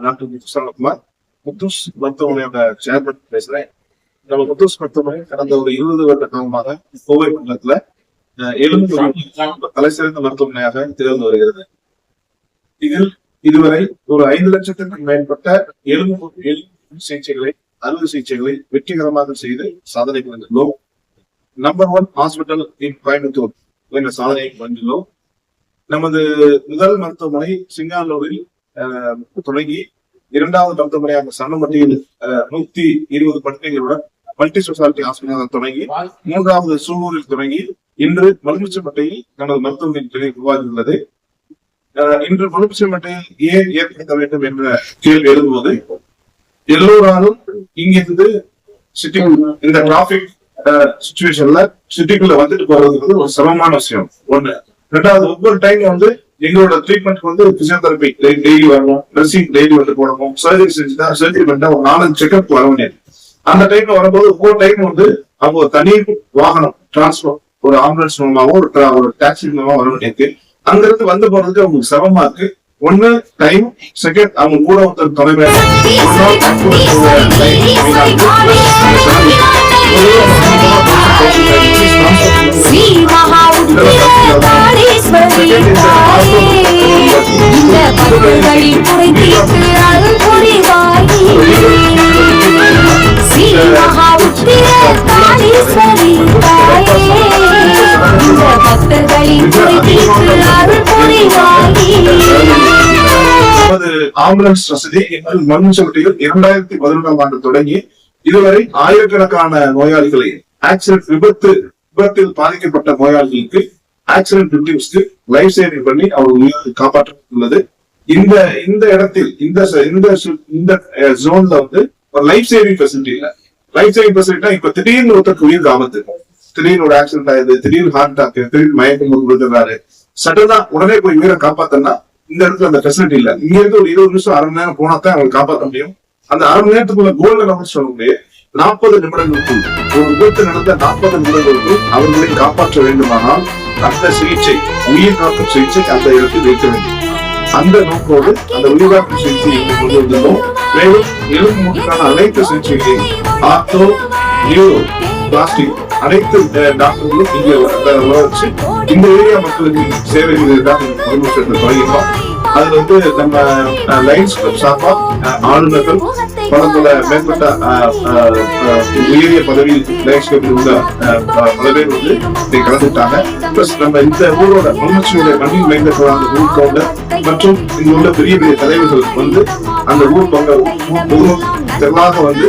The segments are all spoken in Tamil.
நான் டாக்டர் முத்துசரகுமார் முத்தூஸ் மருத்துவமனையோட சேர்மன் பேசுறேன் நம்ம முத்தூஸ் மருத்துவமனை கடந்த ஒரு இருபது வருட காலமாக கோவை மண்டலத்துல அஹ், தலை சிறந்த மருத்துவமனையாக திகழ்ந்து வருகிறது இதில் இதுவரை ஒரு ஐந்து லட்சத்திற்கும் மேற்பட்ட எலும்பு எலும்பு சிகிச்சைகளை அறுவை சிகிச்சைகளை வெற்றிகரமாக செய்து சாதனை புரிந்துள்ளோம் number one hospital in Coimbatore என்ற சாதனையை பண்ணியுள்ளோம் நமது முதல் மருத்துவமனை சிங்கானூரில் தொடங்கி இரண்டாவது மருத்துவமனையாக சன்னமட்டியில் நூத்தி இருபது படுக்கைகளுடன் மல்டி ஸ்பெஷாலிட்டி ஹாஸ்பிட்டல் தொடங்கி மூன்றாவது சூலூரில் தொடங்கி இன்று மலுமிச்சம்பட்டையில் தனது மருத்துவமனை உருவாகியுள்ளது. இன்று மலுமிச்சம்பட்டையில் ஏன் ஏற்படுத்த வேண்டும் என்ற கேள்வி எழுதும்போது எல்லோராலும் இங்கிருந்து சிட்டி இந்த டிராபிக் சுச்சுவேஷன்ல சிட்டிக்குள்ள வந்துட்டு போறதுக்கு ஒரு சிரமமான விஷயம். ஒண்ணு ரெண்டாவது ஒவ்வொரு டைம் வந்து எங்களோட ட்ரீட்மெண்ட் வந்து பிசியோதெரபி டெய்லி வரணும் ட்ரெஸ்ஸிங் டெய்லி வந்து போடணும் சர்ஜரி செஞ்சுட்டா சர்ஜரி பண்ணிட்டா ஒரு நாலஞ்சு செக்அப் வரவனே அந்த டைம்ல வரும்போது ஒவ்வொரு டைம் வந்து அவங்க தனி வாகனம் டிரான்ஸ்போர்ட் ஒரு ஆம்புலன்ஸ் மூலமாவோ ஒரு ஒரு டாக்ஸி மூலமா வர வேண்டியிருக்கு அங்க இருந்து வந்து போறதுக்கு அவங்களுக்கு சிரமமா இருக்கு ஒண்ணு டைம் செகண்ட் அவங்க கூட ஒருத்தர் தொலைவேன் தாயே இந்த அருள் புரிவாயே தாயே இந்த பக்தர்களின் அருள் புரிவாயே நமது ஆம்புலன்ஸ் வசதி எங்கள் மண்ணுச்சவட்டியில் இரண்டாயிரத்தி பதினொன்றாம் ஆண்டு தொடங்கி இதுவரை ஆயிரக்கணக்கான நோயாளிகளை ஆக்சிடென்ட் விபத்து விபத்தில் பாதிக்கப்பட்ட நோயாளிகளுக்கு ஆக்சிடென்ட் ரிலீவ்ஸ்க்கு லைஃப் சேவிங் பண்ணி அவர் உயிரை காப்பாற்றப்பட்டுள்ளது. இந்த இந்த இடத்தில் இந்த இந்த இந்த ஜோன்ல வந்து ஒரு லைஃப் சேவிங் ஃபெசிலிட்டி இல்ல. லைஃப் சேவிங் ஃபெசிலிட்டா இப்ப திடீர்னு ஒருத்தருக்கு உயிர் ஆபத்து திடீர்னு ஒரு ஆக்சிடென்ட் ஆகுது திடீர்னு ஹார்ட் அட்டாக் திடீர்னு மயக்கம் வந்து விழுந்துறாரு சடனா உடனே போய் உயிரை காப்பாத்தனா இந்த இடத்துல அந்த ஃபெசிலிட்டி இல்ல. இங்க இருந்து ஒரு இருபது நிமிஷம் அரை மணி நேரம் போனா தான் அவங்களை காப்பாற்ற முடியும். அந்த அரை மணி நேரத்துக்குள்ள கோல்டு நம்பர் சொல்ல முடியும். நாற்பது நிமிடங்களுக்குள் ஒரு விபத்து நடந்த நாற்பது நிமிடங்களுக்குள் அவர்களை காப்பாற்ற வேண்டுமானால் அந்த சிகிச்சை உயிர் காக்கும் சிகிச்சை அந்த இடத்தில் வைக்க வேண்டும். அந்த நோக்கோடு அந்த உயிர் காக்கும் சிகிச்சை இங்கு கொண்டு வந்துள்ளோம். மேலும் எலும்பு மூட்டுக்கான அனைத்து சிகிச்சைகளையும் ஆர்த்தோ நியூரோ பிளாஸ்டிக் அனைத்து டாக்டர்களும் இங்கே வ- வச்சு இந்த ஏரியா மக்களுக்கு சேவை செய்வதற்காக இந்த மருத்துவத்தை தொடங்கினோம் அதுல வந்து நம்ம லைன்ஸ் கிளப் சார்பாக ஆளுநர்கள் பல மேற்பட்ட உயரிய பதவியில் லைன்ஸ் கிளப்பில் உள்ள பல பேர் வந்து இதை கலந்துட்டாங்க பிளஸ் நம்ம இந்த ஊரோட மகிழ்ச்சியுடைய மண்ணில் மேம்பட்ட அந்த ஊர் கவுண்டர் மற்றும் இங்க உள்ள பெரிய பெரிய தலைவர்கள் வந்து அந்த ஊர் பங்க பொதுமக்கள் திரளாக வந்து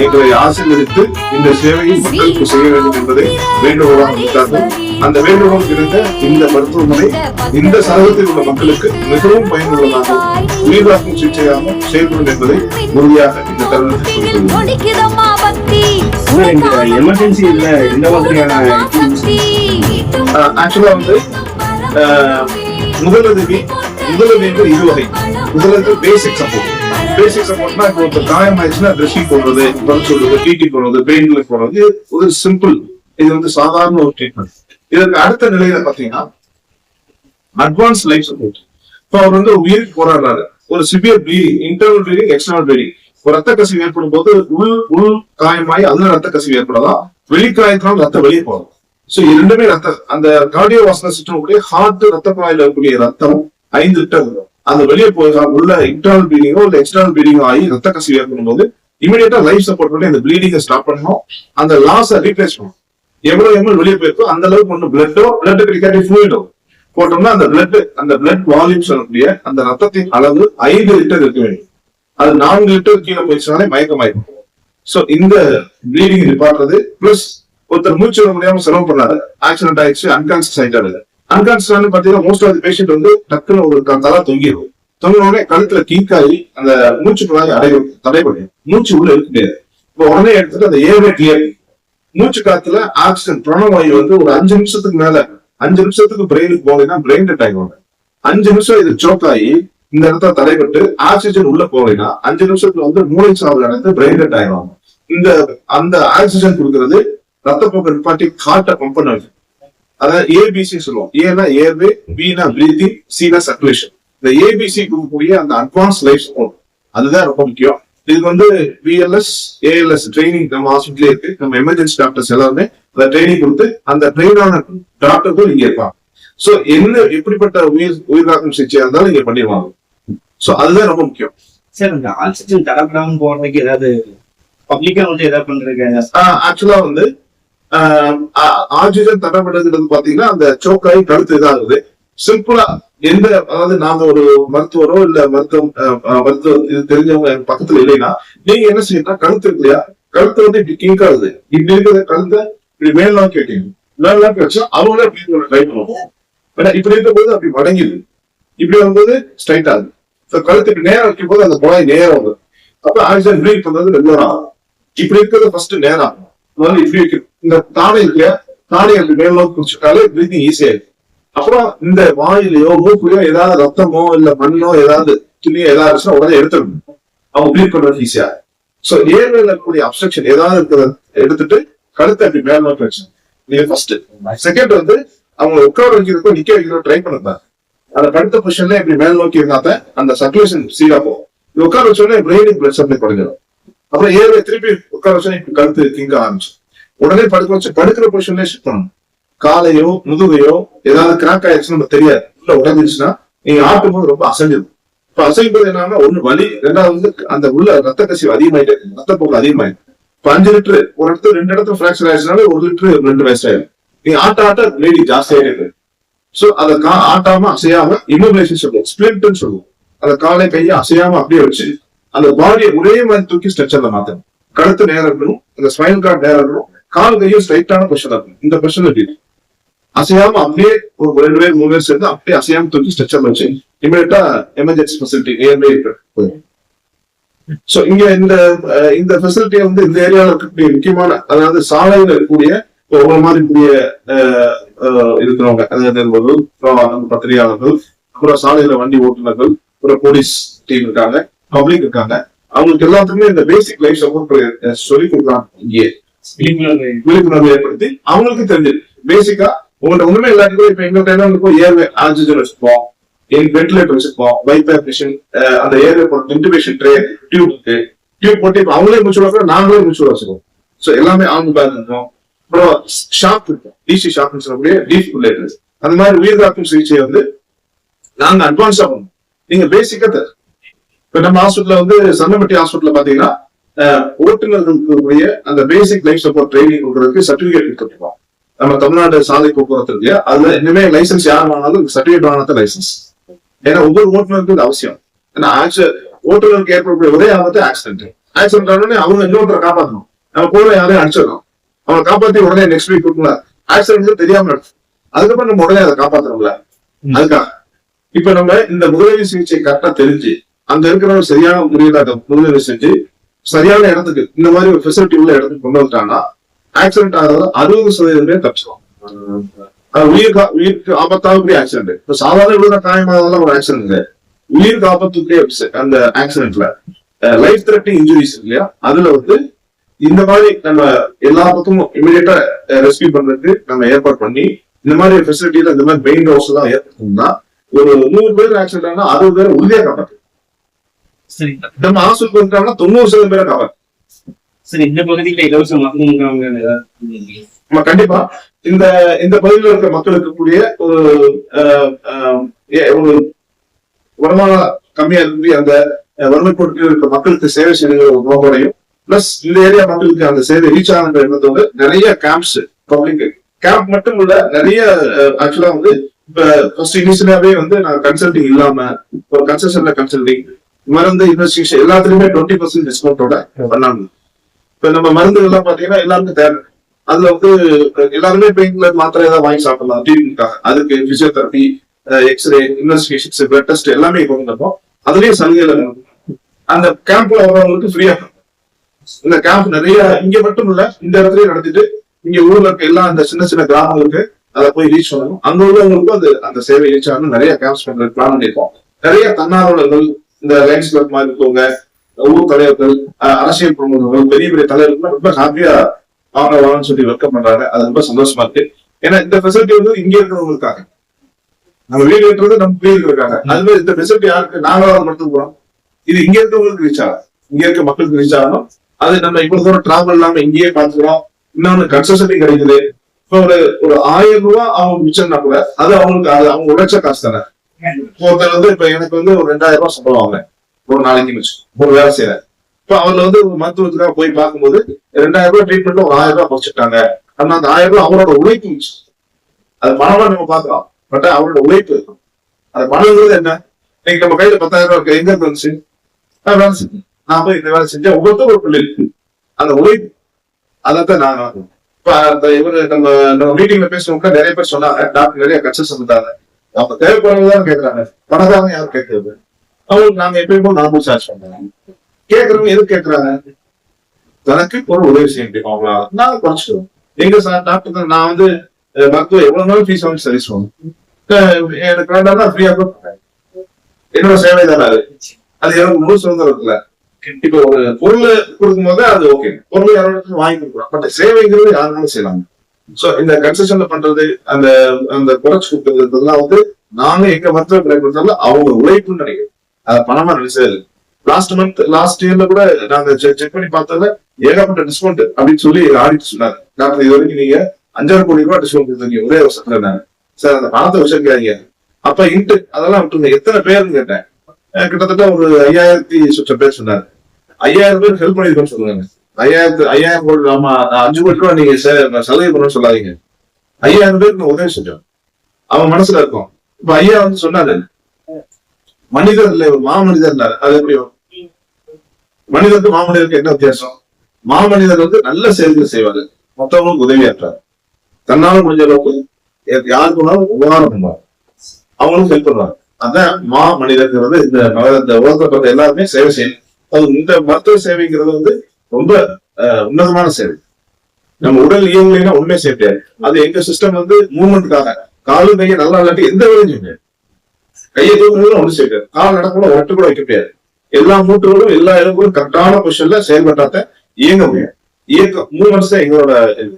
எங்களை ஆசீர்வதித்து இந்த சேவையை மக்களுக்கு செய்ய வேண்டும் என்பதை வேண்டுகோளாக வைத்தார்கள். அந்த வேண்டுகோள் இருந்த இந்த மருத்துவமனை இந்த சதவீதத்தில் உள்ள மக்களுக்கு மிகவும் பயனுள்ளதாக உயிர்காக்கும் சிகிச்சையாக செயல்படும் என்பதை உறுதியாக இந்த தருணத்தில் குறிப்பிடுகிறேன். இந்த எமர்ஜென்சி இதுல எந்த மாதிரியான ஆக்சுவலா வந்து அஹ், முதலுதவி என்று இரு வகை முதலுக்கு பேசிக் சப்போர்ட் பேசிக் சப்போர்ட்னா இப்போ ஒருத்தர் காயம் ஆயிடுச்சுன்னா ட்ரெஸ்ஸிங் போடுறது பல் சொல்றது டிடி போடுறது பெயின் போடுறது. ஒரு சிம்பிள் இது வந்து சாதாரண ஒரு ட்ரீட்மெண்ட் இதற்கு அடுத்த நிலையில பாத்தீங்கன்னா அட்வான்ஸ் லைஃப் சப்போர்ட் இப்போ அவர் வந்து உயிருக்கு போராடுறாரு. ஒரு severe bleeding internal bleeding external bleeding இப்போ ரத்த கசிவு ஏற்படும் போது உள் உள் காயமாயி அதுல ரத்த கசிவு ஏற்படலாம். வெளிக்காயத்தினால் ரத்தம் வெளியே போகும். சோ இரண்டுமே ரத்த அந்த கார்டியோ வாசனை சிஸ்டம் கூட ஹார்ட் ரத்த குழாயில இருக்கக்கூடிய ரத்தம் ஐந்து லிட்டர் அந்த வெளியே போய் உள்ள இன்டர்னல் ப்ளீடிங்கோ இல்ல எக்ஸ்டர்னல் ப்ளீடிங்கோ ஆகி ரத்த கசிவு ஏற்படும் போது இமீடியட்டா லைஃப் சப்போர்ட் பண்ணி அந்த ப்ளீடிங்கை ஸ்டாப் பண்ணணும். அந்த லாஸை ரீப்ளேஸ் பண்ணணும். எவ்வளவு எம்எல் வெளியே போயிருக்கோ அந்த அளவுக்கு ஒண்ணு பிளட்டோ பிளட் கிடைக்காட்டி ஃப்ளூயிடோ போட்டோம்னா அந்த பிளட் அந்த பிளட் வால்யூம் சொல்லக்கூடிய அந்த ரத்தத்தின் அளவு ஐந்து லிட்டர் இருக்க வேண்டும். அது நான்கு லிட்டர் கீழே போயிடுச்சுனாலே மயக்கமாயிருக்கும் சோ இந்த ப்ளீடிங் நிப்பாட்டுறது பிளஸ் ஒருத்தர் மூச்சு விட முடியாம சிரமப்படுறாரு ஆக்சிடென்ட் ஆயிடுச்சு அன்கான்சியஸ் ஆயிட்டாரு. அன்கான்சியஸ் பாத்தீங்கன்னா மோஸ்ட் ஆஃப் தி பேஷண்ட் வந்து டக்குன்னு ஒரு க- தலை தொங்கிடும் தொங்கின உடனே கழுத்துல கீக்காயி அந்த மூச்சு குழாய் அடை தடைபடும். மூச்சு உள்ள இருக்க முடியாது. இப்போ உடனே எடுத்துட்டு அந்த ஏவே கிளியர் மூச்சு காத்துல ஆக்சிஜன் பிரணவாயு வந்து ஒரு அஞ்சு நிமிஷத்துக்கு மேல அஞ்சு நிமிஷத்துக்கு பிரெயினுக்கு போகலைன்னா பிரெயின் டெட் ஆகிடுவாங்க அஞ்சு நிமிஷம் இது சோக் ஆகி இந்த இடத்துல தடைபட்டு ஆக்சிஜன் உள்ள போகலைன்னா அஞ்சு நிமிஷத்துல வந்து மூளை சாவு நடந்து பிரெயின் டெட் ஆயிடுவாங்க. இந்த அந்த ஆக்சிஜன் கொடுக்கறது ரத்தப்போக்கு நிப்பாட்டி காட்டை பம்ப் பண்ண வைக்கும். அதாவது ஏபிசி சொல்லுவோம். ஏனா ஏர்வே பினா பிரீதிங் சினா சர்க்குலேஷன் இந்த ஏபிசி கொடுக்கக்கூடிய அந்த அட்வான்ஸ் லைஃப் சப்போர்ட் அதுதான் ரொம்ப முக்கியம். இதுக்கு வந்து பிஎல்எஸ் ஏஎல்எஸ் ட்ரைனிங் நம்ம ஹாஸ்பிட்டலே இருக்கு. நம்ம எமர்ஜென்சி டாக்டர்ஸ் எல்லாருமே அந்த ட்ரைனிங் கொடுத்து அந்த ட்ரெயினான டாக்டர்கள் இங்க இருப்பாங்க. சோ என்ன எப்படிப்பட்ட உயிர் உயிர்காக்கும் சிகிச்சையா இருந்தாலும் இங்க பண்ணிடுவாங்க. சோ அதுதான் ரொம்ப முக்கியம். சார் இந்த ஆக்சிஜன் தரப்படாம போறதுக்கு ஏதாவது பப்ளிக்கா வந்து ஏதாவது பண்றீங்க ஆக்சுவலா வந்து ஆக்சிஜன் தடப்படுறது பாத்தீங்கன்னா அந்த சோக்காய் கழுத்து இதாகுது சிம்பிளா எந்த அதாவது நாம ஒரு மருத்துவரோ இல்ல மருத்துவம் மருத்துவ இது தெரிஞ்சவங்க எங்க பக்கத்துல இல்லைன்னா நீங்க என்ன செய்யணும்னா கழுத்து இருக்கு இல்லையா? கழுத்து வந்து இப்படி கிங்க் ஆகுது இப்படி இருக்கிற கழுத்தை இப்படி மேல் நோக்கி வைக்கணும் மேல் நோக்கி வச்சா அவங்களே அப்படி ட்ரை பண்ணுவோம் ஏன்னா இப்படி இருக்கும்போது அப்படி மடங்கிது இப்படி வரும்போது ஸ்ட்ரைட் ஆகுது. So, கழுத்து இப்படி நேரம் வைக்கும் போது அந்த குழாய் நேரம் வரும். அப்ப ஆக்சிஜன் பிரீத் பண்றது ரெகுலர் ஆகும். இப்படி இருக்கிறது ஃபர்ஸ்ட் நேரம் ஆகும். இப்படி வைக்கணும். இந்த தாடை இருக்கு தாடை அப்படி மேல் குடிச்சுட்டாலே பிரீத்திங் ஈஸியா இருக்கு அப்புறம் இந்த வாயிலையோ மூக்குலையோ ஏதாவது ரத்தமோ இல்ல மண்ணோ ஏதாவது துணியோ ஏதாவது இருந்துச்சுன்னா உடனே எடுத்துடணும். அவங்க ப்ளீட் பண்றது ஈஸியா சோ ஏர்வேல இருக்கக்கூடிய அப்சக்ஷன் ஏதாவது இருக்கிறத எடுத்துட்டு கழுத்தை அப்படி மேல் நோக்கி வச்சு. இது ஃபர்ஸ்ட் செகண்ட் வந்து அவங்க உட்கார வைக்கிறதுக்கோ நிக்க வைக்கிறதோ ட்ரை பண்ணிருந்தாங்க அந்த கழுத்த பொசிஷன்ல இப்படி மேல் நோக்கி இருந்தாத்த அந்த சர்க்குலேஷன் சீரா போகும். உட்கார வச்சோடனே பிரெயினுக்கு பிளட் சப்ளை குறைஞ்சிடும் அப்புறம் ஏர்வே திருப்பி உட்கார வச்சோடனே இப்படி கழுத்து திங்க ஆரம்பிச்சு உடனே படுக்க வச்சு படுக்கிற பொசிஷன்ல ஷிஃப்ட் பண்ணணும் காலையோ முதுகையோ ஏதாவது கிராக் ஆயிடுச்சுன்னு நமக்கு தெரியாது. உள்ள உடஞ்சிருச்சுன்னா நீங்க ஆட்டும் போது ரொம்ப அசைஞ்சிடும் இப்ப அசைப்பது என்னன்னா ஒண்ணு வலி ரெண்டாவது வந்து அந்த உள்ள ரத்த கசிவு அதிகமாயிட்டே இருக்கு. ரத்தப்போக்கு அதிகமாயிடும் இப்ப அஞ்சு லிட்டர் ஒரு இடத்துல ரெண்டு இடத்துல பிராக்சர் ஆயிடுச்சுனாலே ஒரு லிட்டர் ரெண்டு வயசு ஆயிடும் நீங்க ஆட்ட ஆட்ட லேடி ஜாஸ்தியாயிட்டே இருக்கு. சோ அத கா ஆட்டாம அசையாம இமோபிலைசேஷன் சொல்லுவோம். ஸ்பிளிட்னு சொல்லுவோம். அந்த காலை கையை அசையாம அப்படியே வச்சு அந்த பாடியை ஒரே மாதிரி தூக்கி ஸ்ட்ரெச்சர்ல மாத்தணும். கழுத்து நேரம் இருக்கணும் அந்த ஸ்பைனல் கார்டு நேரம் இருக்கணும் கால் கையும் ஸ்ட்ரைட்டான பொசிஷன் இருக்கணும் இந்த எப்படி இருக்கு? அசையாம அப்படியே ஒரு ரெண்டு பேர் மூணு பேர் சேர்ந்து அப்படியே அசையாம தூக்கி ஸ்ட்ரெச்சர்ல வச்சு இமீடியட்டா எமர்ஜென்சி ஃபெசிலிட்டி ஏர்வே இருக்கு. சோ இங்க இந்த இந்த ஃபெசிலிட்டியை வந்து இந்த ஏரியால இருக்கக்கூடிய முக்கியமான அதாவது சாலையில இருக்கக்கூடிய ஒரு மாதிரி கூடிய இருக்கிறவங்க அதாவது நம்ம பத்திரிகையாளர்கள் அப்புறம் சாலையில வண்டி ஓட்டுநர்கள் அப்புறம் போலீஸ் டீம் இருக்காங்க பப்ளிக் இருக்காங்க. அவங்களுக்கு எல்லாத்துக்குமே இந்த பேசிக் லைஃப் சப்போர்ட் சொல்லி கொடுக்கலாம் இங்கே. விழிப்புணர்வு ஏற்படுத்தி அவங்களுக்கு தெரிஞ்சு பேசிக்கா உங்கள்ட்ட ஒண்ணுமே எல்லாத்துக்கும் கூட இப்ப எங்க டைம் வந்து ஏர்வே ஆக்சிஜன் வச்சிருப்போம் என் வென்டிலேட்டர் வச்சிருப்போம் பைபேப் அந்த ஏர்வே போட்டு இன்டிபேஷன் ட்ரே டியூப் இருக்கு. டியூப் போட்டு இப்ப அவங்களே மூச்சு விட நாங்களே மூச்சு விட வச்சிருக்கோம் சோ எல்லாமே ஆன் பேக் இருக்கும் அப்புறம் ஷாப் இருக்கும். டிசி ஷாப்னு சொல்லக்கூடிய டீஃபிகுலேட்டர் அந்த மாதிரி உயிர் காக்கும் சிகிச்சை வந்து நாங்க அட்வான்ஸா பண்ணுவோம். நீங்க பேசிக்கா தரு. இப்ப நம்ம ஹாஸ்பிட்டல் வந்து சன்னப்பட்டி ஹாஸ்பிட்டல் பாத்தீங்கன்னா அஹ், ஓட்டுநர்களுக்கு உரிய அந்த பேசிக் லைஃப் சப்போர்ட் ட்ரைனிங் கொடுக்கறதுக்கு சர்டிபிகேட் கொடுத்துருக்கோம் நம்ம தமிழ்நாடு சாலை போக்குவரத்து இருக்கு அதுல இனிமே லைசன்ஸ் யார் வாங்கினாலும் சர்டிபிகேட் வாங்கினா லைசன்ஸ் ஏன்னா ஒவ்வொரு ஓட்டுநருக்கும் இது அவசியம். ஏன்னா ஓட்டுநருக்கு ஏற்படக்கூடிய ஒரே ஆபத்து ஆக்சிடென்ட் ஆக்சிடென்ட் ஆனோடனே அவங்க இன்னொருத்தரை காப்பாற்றணும் நம்ம கூட யாரையும் அடிச்சிடணும். அவனை காப்பாத்தி உடனே நெக்ஸ்ட் வீக் கொடுக்கல ஆக்சிடென்ட் தெரியாம அதுக்கப்புறம் நம்ம உடனே அதை காப்பாற்றணும்ல அதுக்காக. இப்ப நம்ம இந்த முதலுதவி சிகிச்சை கரெக்டா தெரிஞ்சு அங்க இருக்கிறவங்க சரியான முறையில முதலுதவி செஞ்சு சரியான இடத்துக்கு இந்த மாதிரி ஒரு ஃபெசிலிட்டி உள்ள இடத்துக்கு கொண்டு வந்துட்டாங்கன்னா ஆக்சிடென்ட் ஆகிறது அறுபது சதவீதம் பேர் தப்பிச்சிடும் அது உயிருக்கு ஆபத்தாகக்கூடிய ஆக்சிடென்ட் இப்போ சாதாரண விழுந்த காயமானதெல்லாம் ஒரு ஆக்சிடென்ட் இல்லை. உயிருக்கு ஆபத்துக்குரிய அந்த ஆக்சிடென்ட்ல லைஃப் த்ரெட்டிங் இன்ஜுரிஸ் இல்லையா? அதுல வந்து இந்த மாதிரி நம்ம எல்லா பக்கமும் இமீடியட்டா ரெஸ்கியூ பண்றதுக்கு நம்ம ஏற்பாடு பண்ணி இந்த மாதிரி ஃபெசிலிட்டியில இந்த மாதிரி பெயின் ரோஸ் எல்லாம் ஏற்படுத்தணும்னா ஒரு நூறு பேர் ஆக்சிடென்ட் ஆனா அறுபது பேர் உறுதியாக காப்பாற்று சரி நம்ம ஹாஸ்பிட்டல் வந்துட்டாங்கன்னா தொண்ணூறு சதவீதம் பேரை காப்பாத்து. சரி இந்த பகுதியில இலவச மருத்துவ முகாம்கள் ஏதாவது நம்ம கண்டிப்பா. இந்த இந்த பகுதியில் இருக்கிற மக்களுக்கு கூடிய ஒரு ஒரு வருமானம் கம்மியா இருக்கக்கூடிய அந்த வறுமை கோட்டில் இருக்கிற மக்களுக்கு சேவை செய்யணுங்கிற ஒரு நோக்கோடையும் பிளஸ் இந்த ஏரியா மக்களுக்கு அந்த சேவை ரீச் ஆகுங்கிற எண்ணத்தோட நிறைய கேம்ப்ஸ் பப்ளிக் கேம்ப் மட்டும் இல்ல நிறைய ஆக்சுவலா வந்து இப்ப ஃபர்ஸ்ட் இனிஷியலாவே வந்து நான் கன்சல்டிங் இல்லாம ஒரு கன்சல்டன்ட் கன்சல்டிங் மருந்து இன்வெஸ்டிகேஷன் எல்லாத்துலயுமே டுவெண்ட்டி பர்சன்ட் டிஸ்கவுண்டோட பண்ணாங்க. இப்ப நம்ம மருந்துகள் எல்லாம் பாத்தீங்கன்னா எல்லாருக்கும் தேவை. அதுல வந்து எல்லாருமே பெயின் மாத்திரை ஏதாவது வாங்கி சாப்பிடலாம் ட்ரீட்மெண்ட்காக அதுக்கு physiotherapy X ray investigations blood test எல்லாமே கொண்டு வந்தோம் அதுலயும் சலுகைகள். அந்த கேம்ப்ல வரவங்களுக்கு ஃப்ரீயா இந்த கேம்ப் நிறைய இங்க மட்டும் இல்ல இந்த இடத்துலயும் நடத்திட்டு இங்க ஊர்ல இருக்க எல்லா அந்த சின்ன சின்ன கிராமங்களுக்கு அதை போய் ரீச் பண்ணணும். அங்க உள்ளவங்களுக்கும் அது அந்த சேவை ரீச் ஆகணும் நிறைய கேம்ப்ஸ் பண்றது பிளான் பண்ணிருக்கோம் நிறைய தன்னார்வலர்கள் இந்த லைன்ஸ் கிளப் மாதிரி இருக்கவங்க ஊர் தலைவர்கள் அரசியல் பிரமுகர்கள் பெரிய பெரிய தலைவர்கள் ரொம்ப ஹாப்பியா வாங்க வாங்கன்னு சொல்லி வெல்கம் பண்றாங்க. அது ரொம்ப சந்தோஷமா இருக்கு. ஏன்னா இந்த ஃபெசிலிட்டி வந்து இங்க இருக்கிறவங்களுக்காக. நம்ம வீடு கட்டுறது நம்ம வீடு இருக்காங்க அது மாதிரி இந்த ரிசல்ட் யாருக்கு? நாங்களாவது மட்டும் போறோம். இது இங்க இருக்கவங்களுக்கு ரீச் ஆகும் இங்க இருக்க மக்களுக்கு ரீச் ஆகணும். அது நம்ம இவ்வளவு தூரம் டிராவல் இல்லாம இங்கேயே பார்த்துக்கிறோம். இன்னொன்னு கன்சல்டி கிடைக்குது. இப்போ ஒரு ஒரு ஆயிரம் ரூபாய் அவங்க மிச்சம்னா கூட அது அவங்களுக்கு அது அவங்க உழைச்ச காசு தானே. ஒருத்தர் வந்து இப்ப எனக்கு வந்து ஒரு ரெண்டாயிரம் ரூபாய் சம்பளம் வாங்க ஒரு நாளைக்கு மிச்சம் ஒரு வேலை செய்யறேன் இப்ப அவர்ல வந்து ஒரு மருத்துவத்துக்காக போய் பார்க்கும்போது ரெண்டாயிரம் ரூபாய் ட்ரீட்மெண்ட் ஒரு ஆயிரம் ரூபாய் குறைச்சிட்டாங்க. ஆனா அந்த ஆயிரம் ரூபாய் அவரோட உழைப்பு மிச்சம் அது பணமா நம்ம பார்க்கலாம் பட் அவரோட உழைப்பு. அது பணங்கிறது என்ன? இன்னைக்கு நம்ம கையில பத்தாயிரம் ரூபாய் இருக்கு. எங்க இருந்து வந்துச்சு? நான் வேலை செஞ்சேன். நான் போய் இந்த வேலை செஞ்சேன். ஒவ்வொருத்தரும் ஒரு பிள்ளை இருக்கு. அந்த உழைப்பு. அதான் நாங்க இப்ப அந்த இவரு நம்ம நம்ம மீட்டிங்ல பேசுறவங்க நிறைய பேர் சொன்னாங்க. டாக்டர் நிறைய கன்சல்ஸ் இருந்தாங்க அவங்க தேவைப்படுறதுதான் கேட்கறாங்க பணக்காரங்க யாரும் கேட்கறது அவங்களுக்கு நாங்க எப்பயுமே நார்மல் சார்ஜ் பண்றாங்க கேக்குறவங்க எது கேக்குறாங்க? தனக்கு ஒரு உதவி செய்ய முடியும் அவங்களா நாங்க குறைச்சிடுவோம் எங்க சார் டாக்டர் நான் வந்து அஹ், மருத்துவம் எவ்வளவு நாள் ஃபீஸ் வாங்கி சர்வீஸ் பண்ணுவோம் எனக்கு வேண்டாம் ஃப்ரீயா கூட என்னோட சேவை தானே அது. அது எனக்கு முழு சுதந்திரம் இருக்குல்ல. இப்ப ஒரு பொருள் கொடுக்கும் போது அது ஓகே பொருள் யாரோட வாங்கி கொடுக்குறோம் பட் சேவைங்கிறது யாருனாலும் செய்யலாம். சோ இந்த கன்செஷன்ல பண்றது அந்த அந்த குறைச்சு கொடுக்கறதுலாம் வந்து நாங்க எங்க மருத்துவ கிளை கொடுத்தாலும் அவங்க உழைப்புன்னு நினைக்கிறேன். அதை பணமா நினைச்சது லாஸ்ட் மந்த் லாஸ்ட் இயர்ல கூட நாங்க செக் பண்ணி பார்த்ததுல ஏகப்பட்ட டிஸ்கவுண்ட் அப்படின்னு சொல்லி ஆடிட்டு சொன்னாங்க டாக்டர் இது வரைக்கும் நீங்க அஞ்சாறு கோடி ரூபாய் டிஸ்கவுண்ட் கொடுத்தீங்க ஒரே வருஷத்துல நான் சார் அந்த பணத்தை வச்சிருக்காங்க அப்ப இன்ட்டு அதெல்லாம் விட்டுருங்க. எத்தனை பேர்னு கேட்டேன். கிட்டத்தட்ட ஒரு ஐயாயிரத்தி சுற்ற பேர் சொன்னாரு. ஐயாயிரம் பேர் ஹெல்ப் பண்ணிருக்கோம்னு சொல்லுங்க ஐயாயிரத்து ஐயாயிரம் கோடி ஆமா அஞ்சு கோடி ரூபாய் நீங்க சலுகை பண்ணணும்னு சொல்லாதீங்க. ஐயாயிரம் பேருக்கு உதவி செஞ்சோம். அவன் மனசுல இருக்கும். இப்ப ஐயா வந்து சொன்னாரு மனிதர் இல்லை ஒரு மாமனிதர் அது எப்படி மனிதருக்கு மாமனிதருக்கு என்ன வித்தியாசம்? மாமனிதர் வந்து நல்ல செயல்கள் செய்வாரு. மற்றவங்களுக்கு உதவியாற்றாரு. தன்னாலும் முடிஞ்ச அளவுக்கு யாருக்கு உபகாரம் பண்ணுவார். அவங்களும் ஹெல்ப் பண்ணுவார். அதான் மா மனிதர்ங்கிறது இந்த இந்த உலகத்தை பார்த்த எல்லாருமே சேவை செய்யணும் அது இந்த மருத்துவ சேவைங்கிறது வந்து ரொம்ப உன்னதமான சேவை. நம்ம உடல் இயங்கலைன்னா செய்ய முடியாது. அது எங்க சிஸ்டம் வந்து மூவ்மெண்ட்டுக்காக காலும் கையை நல்லா இல்லாட்டி எந்த வேலையும் செய்ய முடியாது. கையை தூக்குறதுல ஒண்ணு முடியாது. கால் நடக்கூட ஒட்டு கூட வைக்க முடியாது. எல்லா மூட்டுகளும் எல்லா எலும்புகளும் கரெக்டான பொசிஷன்ல செயல்பட்டாத இயங்க முடியாது இயக்கம் மூவ்மெண்ட்ஸ் தான் எங்களோட இது.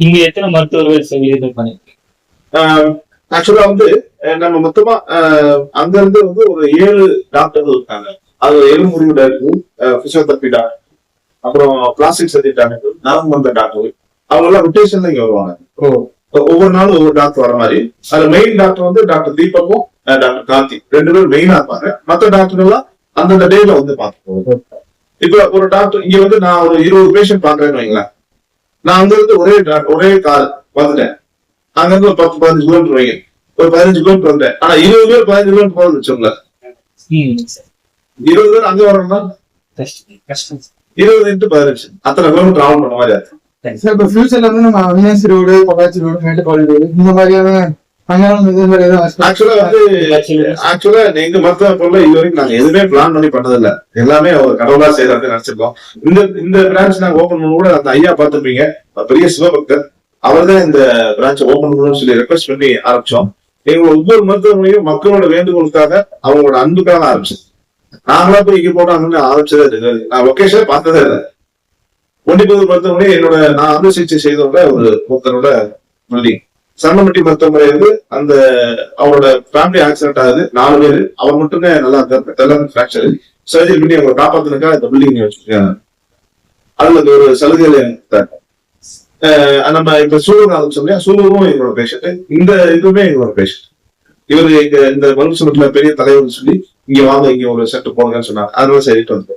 இங்க எத்தனை மருத்துவர்கள் சேவைகள் பண்ணி ஆக்சுவலா வந்து நம்ம மொத்தமா அங்க இருந்து வந்து ஒரு ஏழு டாக்டர்கள் இருக்காங்க. அது எலும்புரிவு டாக்டர் பிசியோதெரபி டாக்டர் அப்புறம் பிளாஸ்டிக் சர்ஜரி டாக்டர் நரம்பு மருந்த டாக்டர் அவங்க எல்லாம் ரொட்டேஷன்ல இங்க வருவாங்க. ஒவ்வொரு நாளும் ஒவ்வொரு டாக்டர் வர மாதிரி. அதுல மெயின் டாக்டர் வந்து டாக்டர் தீபக்கும் டாக்டர் கார்த்தி ரெண்டு பேரும் மெயினா இருப்பாங்க. மத்த டாக்டர் எல்லாம் அந்தந்த டேல வந்து பார்த்துக்கோங்க இப்ப ஒரு டாக்டர் இங்க வந்து நான் ஒரு இருபது பேஷண்ட் பாக்குறேன்னு வைங்களேன். நான் அங்க இருந்து ஒரே ஒரே கால் வந்துட்டேன். அங்க இருந்து ஒரு பத்து பதினஞ்சு கிலோமீட்டர் வைங்க. ஒரு பதினஞ்சு கிலோமீட்டர் வந்தேன் ஆனா இருபது பேர் பதினஞ்சு கிலோமீட்டர் போறது வச்சோங்களேன் இருபது பேர் அங்க வரணும்னா இருபது இன்ட்டு பதினஞ்சு. அத்தனை கிலோமீட்டர் டிராவல் பண்ண மாதிரி ஆச்சு சார் இப்போ ஃபியூச்சர்ல வந்து நம்ம Avinashi road Pollachi road Mettupalayam road இந்த மாதிரியான அங்கெல்லாம் இது மாதிரி எதுவும் ஆக்சுவலா வந்து ஆக்சுவலா எங்க மருத்துவ பொருளை இது வரைக்கும் நாங்க எதுவுமே பிளான் பண்ணி பண்ணதில்ல. எல்லாமே அவர் கடவுளா செய்யறது நினைச்சிருக்கோம். இந்த இந்த பிரான்ச் நாங்க ஓபன் பண்ண கூட அந்த ஐயா பார்த்திருப்பீங்க. அவர் பெரிய சிவபக்தர். அவர் தான் இந்த பிரான்ச் ஓபன் பண்ணணும்னு சொல்லி ரெக்வஸ்ட் பண்ணி ஆரம்பிச்சோம். எங்க ஒவ்வொரு மருத்துவமனையும் மக்களோட வேண்டுகோளுக்காக அவங்களோட அன்புக்காக ஆரம்பிச்சது. நாங்களா போய் இங்க போட்டாங்கன்னு ஆரம்பிச்சதே இல்லை. நான் லொகேஷனே பார்த்ததே இல்லை. ஒண்டிபுதூர் மருத்துவமனை என்னோட நான் அறுவை சிகிச்சை செய்தவங்க ஒரு ஒருத்தரோட பில்டிங் சரணமட்டி மருத்துவமனை வந்து அந்த அவரோட ஃபேமிலி ஆக்சிடென்ட் ஆகுது. நாலு பேர். அவர் மட்டுமே நல்லா இருந்தார் ஃபிராக்சர் சர்ஜரி பண்ணி அவங்க காப்பாத்துனதுக்காக இந்த பில்டிங் வச்சிருக்காங்க. அதுல அந்த ஒரு சலுகையில அஹ் நம்ம இப்ப சூலூர் ஆரம்பிச்சோம் இல்லையா சூலூரும் எங்களோட பேஷண்ட் இந்த இதுவுமே எங்களோட பேஷண்ட் இவர் இங்க இந்த மனுஷனத்துல பெரிய தலைவர்னு சொல்லி இங்க வாங்க இங்க ஒரு செட்டு போடுங்கன்னு சொன்னாங்க. அதனால சரிட்டு வந்து